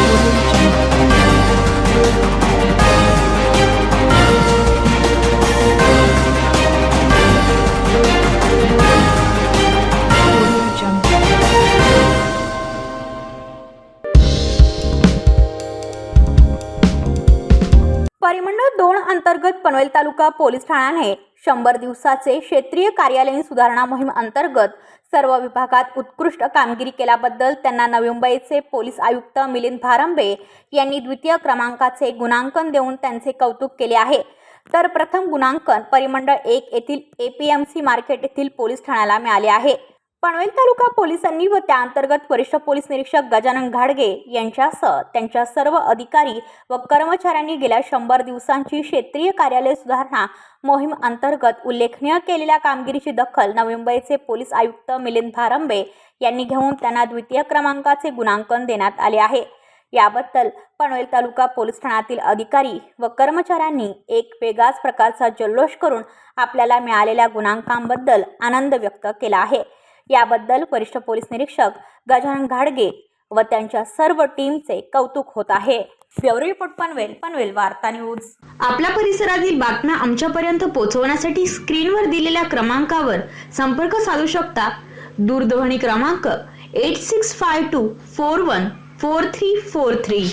Thank you. परिमंडळ दोन अंतर्गत पनवेल तालुका पोलीस ठाण्याने शंभर दिवसाचे क्षेत्रीय कार्यालयीन सुधारणा मोहीम अंतर्गत सर्व विभागात उत्कृष्ट कामगिरी केल्याबद्दल त्यांना नवी मुंबईचे पोलीस आयुक्त मिलिंद भारंबे यांनी द्वितीय क्रमांकाचे गुणांकन देऊन त्यांचे कौतुक केले आहे. तर प्रथम गुणांकन परिमंडळ एक येथील A P M C market येथील पोलीस ठाण्याला मिळाले आहे. पनवेल तालुका पोलिसांनी व त्या अंतर्गत वरिष्ठ पोलीस निरीक्षक गजानन घाडगे यांच्यासह त्यांच्या सर्व अधिकारी व कर्मचाऱ्यांनी गेल्या शंभर दिवसांची क्षेत्रीय कार्यालय सुधारणा मोहीम अंतर्गत उल्लेखनीय केलेल्या कामगिरीची दखल नवी मुंबईचे पोलीस आयुक्त मिलिंद भारंबे यांनी घेऊन त्यांना द्वितीय क्रमांकाचे गुणांकन देण्यात आले आहे. याबद्दल पनवेल तालुका पोलीस ठाण्यातील अधिकारी व कर्मचाऱ्यांनी एक वेगळाच प्रकारचा जल्लोष करून आपल्याला मिळालेल्या गुणांकांबद्दल आनंद व्यक्त केला आहे. याबद्दल वरिष्ठ पोलीस निरीक्षक गजानन घाडगे व त्यांच्या सर्व टीमचे कौतुक होत आहे. ब्युरो रिपोर्ट पनवेल पनवेल वार्ता न्यूज. आपल्या परिसरातील बातम्या आमच्यापर्यंत पोहोचवण्यासाठी स्क्रीनवर दिलेल्या क्रमांकावर संपर्क साधू शकता. दूरध्वनी क्रमांक eight six five two four one four three four three